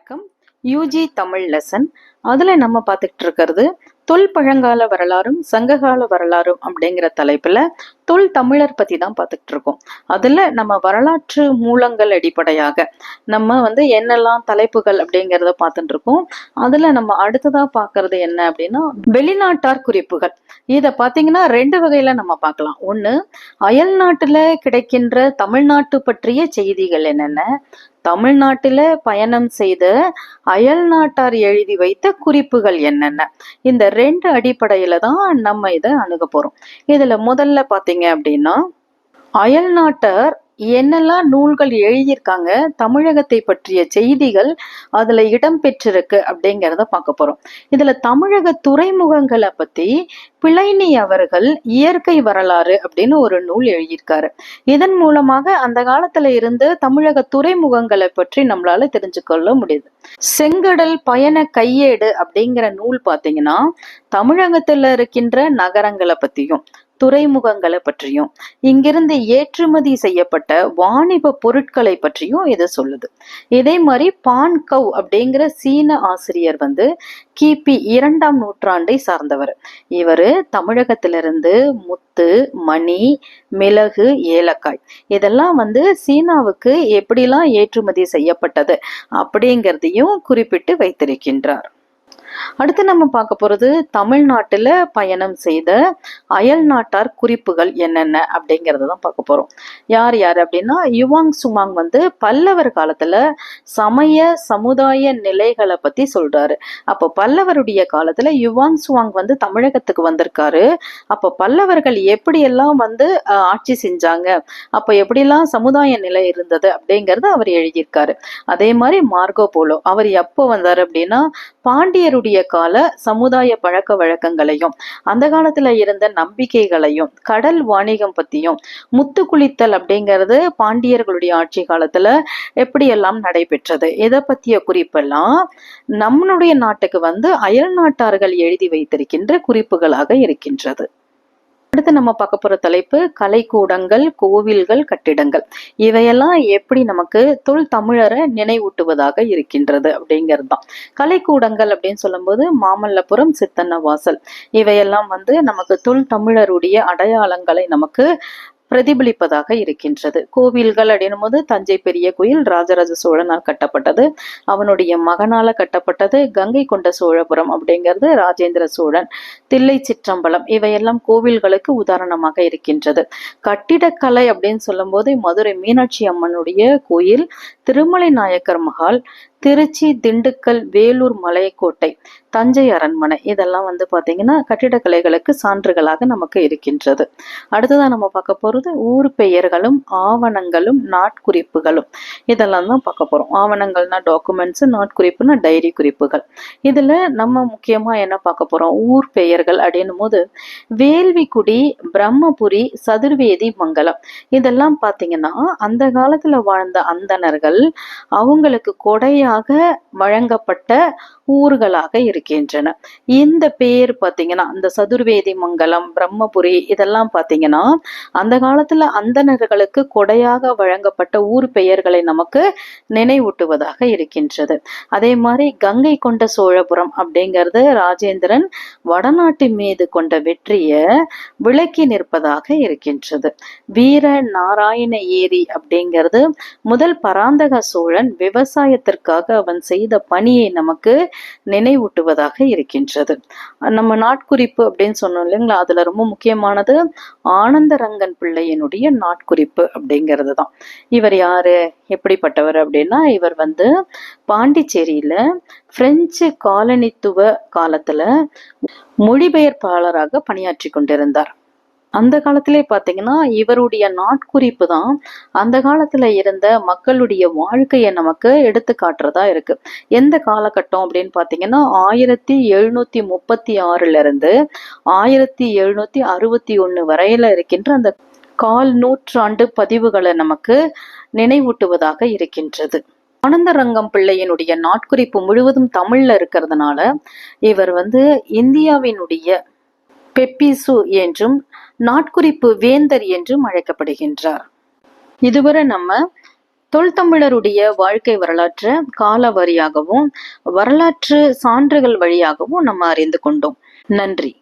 வணக்கம். UG Tamil lesson. அதில் நம்ம பார்த்துக்கிட்டு இருக்கிறது தொல் பழங்கால வரலாறும் சங்ககால வரலாறும் அப்படிங்கிற தலைப்பில் தொல் தமிழர் பற்றி தான் பார்த்துக்கிட்டு இருக்கோம். அதில் நம்ம வரலாற்று மூலங்கள் அடிப்படையாக நம்ம வந்து என்னெல்லாம் தலைப்புகள் அப்படிங்கிறத பார்த்துட்டு இருக்கோம். அதில் நம்ம அடுத்ததாக பார்க்கறது என்ன அப்படின்னா வெளிநாட்டார் குறிப்புகள். இதை பார்த்தீங்கன்னா ரெண்டு வகையில் நம்ம பார்க்கலாம். ஒன்று அயல் நாட்டில் கிடைக்கின்ற தமிழ்நாட்டு பற்றிய செய்திகள் என்னென்ன? தமிழ்நாட்டில் பயணம் செய்த அயல் நாட்டார் எழுதி வைத்த குறிப்புகள் என்னென்ன? இந்த ரெண்டு அடிப்படையில தான் நம்ம இதை அணுக போறோம். இதுல முதல்ல பாத்தீங்க அப்படின்னா அயல்நாட்டர் என்னெல்லாம் நூல்கள் எழுதியிருக்காங்க தமிழகத்தை பற்றிய செய்திகள் அதுல இடம்பெற்றிருக்கு அப்படிங்கிறத பார்க்க போறோம். இதுல தமிழக துறைமுகங்களை பத்தி பிழைனி அவர்கள் இயற்கை வரலாறு அப்படின்னு ஒரு நூல் எழுதியிருக்காரு. இதன் மூலமாக அந்த காலத்துல இருந்து தமிழக துறைமுகங்களை பற்றி நம்மளால தெரிஞ்சுக்கொள்ள முடியுது. செங்கடல் பயண கையேடு அப்படிங்கிற நூல் பார்த்தீங்கன்னா தமிழகத்துல இருக்கின்ற நகரங்களை பத்தியும் துறைமுகங்களை பற்றியும் இங்கிருந்து ஏற்றுமதி செய்யப்பட்ட வாணிப பொருட்களை பற்றியும் இது சொல்லுது. இதே மாதிரி பான்கவ் அப்படிங்கிற சீன ஆசிரியர் வந்து கிபி இரண்டாம் நூற்றாண்டை சார்ந்தவர். இவர் தமிழகத்திலிருந்து முத்து மணி மிளகு ஏலக்காய் இதெல்லாம் வந்து சீனாவுக்கு எப்படிலாம் ஏற்றுமதி செய்யப்பட்டது அப்படிங்கிறதையும் குறிப்பிட்டு வைத்திருக்கின்றார். அடுத்து நம்ம பார்க்க போகிறது தமிழ்நாட்டில் பயணம் செய்த அயல் நாட்டார் குறிப்புகள் என்னென்ன அப்படிங்கிறத தான் பார்க்க போகிறோம் யார் யார் அப்படின்னா யுவாங் சுமாங் வந்து பல்லவர் காலத்தில் சமய சமுதாய நிலைகளை பற்றி சொல்கிறாரு அப்போ பல்லவருடைய காலத்தில் யுவாங் சுவாங் வந்து தமிழகத்துக்கு வந்திருக்காரு. அப்போ பல்லவர்கள் எப்படியெல்லாம் வந்து ஆட்சி செஞ்சாங்க? அப்போ எப்படிலாம் சமுதாய நிலை இருந்தது அப்படிங்கிறத அவர் எழுதியிருக்காரு. அதே மாதிரி மார்கோ போலோ அவர் எப்போ வந்தார் அப்படின்னா பாண்டியருடைய கால சமுதாய பழக்க வழக்கங்களையும் அந்த காலத்துல இருந்த நம்பிக்கைகளையும் கடல் வாணிகம் பத்தியும் முத்து குளித்தல் அப்படிங்கிறது பாண்டியர்களுடைய ஆட்சி காலத்துல எப்படியெல்லாம் நடைபெற்றது இதை பத்திய குறிப்பெல்லாம் நம்மளுடைய நாட்டுக்கு வந்து அயல் நாட்டார்கள் எழுதி வைத்திருக்கின்ற குறிப்புகளாக இருக்கின்றது. அடுத்து நம்ம பார்க்க போற தலைப்பு கலைக்கூடங்கள் கோவில்கள் கட்டிடங்கள். இவையெல்லாம் எப்படி நமக்கு தொல் தமிழரை நினைவூட்டுவதாக இருக்கின்றது அப்படிங்கிறது தான். கலைக்கூடங்கள் அப்படின்னு சொல்லும்போது மாமல்லபுரம் சித்தன்ன வாசல் இவையெல்லாம் வந்து நமக்கு தொல் தமிழருடைய அடையாளங்களை நமக்கு பிரதிபலிப்பதாக இருக்கின்றது. கோவில்கள் அப்படின்னும் போது தஞ்சை பெரிய கோயில் ராஜராஜ சோழனால் கட்டப்பட்டது. அவனுடைய மகனால கட்டப்பட்டது கங்கை கொண்ட சோழபுரம் அப்படிங்கிறது ராஜேந்திர சோழன். தில்லை சிற்றம்பலம் இவையெல்லாம் கோவில்களுக்கு உதாரணமாக இருக்கின்றது. கட்டிடக்கலை அப்படின்னு சொல்லும்போது மதுரை மீனாட்சி அம்மனுடைய கோயில் திருமலை நாயக்கர் மகால் திருச்சி திண்டுக்கல் வேலூர் மலைக்கோட்டை தஞ்சை அரண்மனை இதெல்லாம் வந்து பாத்தீங்கன்னா கட்டிடக்கலைகளுக்கு சான்றுகளாக நமக்கு இருக்கின்றது. அடுத்ததான் நம்ம பார்க்க போறது ஊர் பெயர்களும் ஆவணங்களும் நாட்குறிப்புகளும். இதெல்லாம் தான் பார்க்க போறோம். ஆவணங்கள்னா டாக்குமெண்ட்ஸ் நாட்குறிப்புனா டைரி குறிப்புகள். இதுல நம்ம முக்கியமா என்ன பார்க்க போறோம்? ஊர் பெயர்கள் அப்படின்னும் போது வேள்விக்குடி பிரம்மபுரி சதுர்வேதி மங்கலம் இதெல்லாம் பாத்தீங்கன்னா அந்த காலத்துல வாழ்ந்த அந்தணர்கள் அவங்களுக்கு தனியாக வழங்கப்பட்ட ஊர்களாக இருக்கின்றன. இந்த பேர் பாத்தீங்கன்னா இந்த சதுர்வேதி மங்கலம் பிரம்மபுரி இதெல்லாம் பார்த்தீங்கன்னா அந்த காலத்துல அந்தணர்களுக்கு கொடையாக வழங்கப்பட்ட ஊர் பெயர்களை நமக்கு நினைவூட்டுவதாக இருக்கின்றது. அதே மாதிரி கங்கை கொண்ட சோழபுரம் அப்படிங்கிறது ராஜேந்திரன் வடநாட்டு மீது கொண்ட வெற்றியை விளக்கி நிற்பதாக இருக்கின்றது. வீர நாராயண ஏரி அப்படிங்கிறது முதல் பராந்தக சோழன் விவசாயத்திற்காக அவன் செய்த பணியை நமக்கு நினைவூட்டுவதாக இருக்கின்றது. நம்ம நாட்குறிப்பு அப்படின்னு சொன்னோம் இல்லைங்களா? அதுல ரொம்ப முக்கியமானது ஆனந்தரங்கன் பிள்ளையினுடைய நாட்குறிப்பு அப்படிங்கிறது தான். இவர் யாரு? எப்படிப்பட்டவர் அப்படின்னா இவர் வந்து பாண்டிச்சேரியில பிரெஞ்சு காலனித்துவ காலத்துல மொழிபெயர்ப்பாளராக பணியாற்றி கொண்டிருந்தார். அந்த காலத்திலே பார்த்தீங்கன்னா இவருடைய நாட்குறிப்பு தான் அந்த காலத்தில் இருந்த மக்களுடைய வாழ்க்கையை நமக்கு எடுத்து காட்டுறதா இருக்கு. எந்த காலகட்டம் அப்படின்னு பார்த்தீங்கன்னா ஆயிரத்தி எழுநூத்தி முப்பத்தி ஆறுல இருந்து ஆயிரத்தி எழுநூத்தி அறுபத்தி ஒன்று வரையில இருக்கின்ற அந்த கால் நூற்றாண்டு பதிவுகளை நமக்கு நினைவூட்டுவதாக இருக்கின்றது. ஆனந்தரங்கம் பிள்ளையினுடைய நாட்குறிப்பு முழுவதும் தமிழ்ல இருக்கிறதுனால இவர் வந்து இந்தியாவினுடைய பெப்பிசு என்றும் நாட்குறிப்பு வேந்தர் என்றும் அழைக்கப்படுகின்றார். இதுவரை நம்ம தொல்தமிழருடைய வாழ்க்கை வரலாற்றை கால வரியாகவும் வரலாற்று சான்றுகள் வழியாகவும் நம்ம அறிந்து கொண்டோம். நன்றி.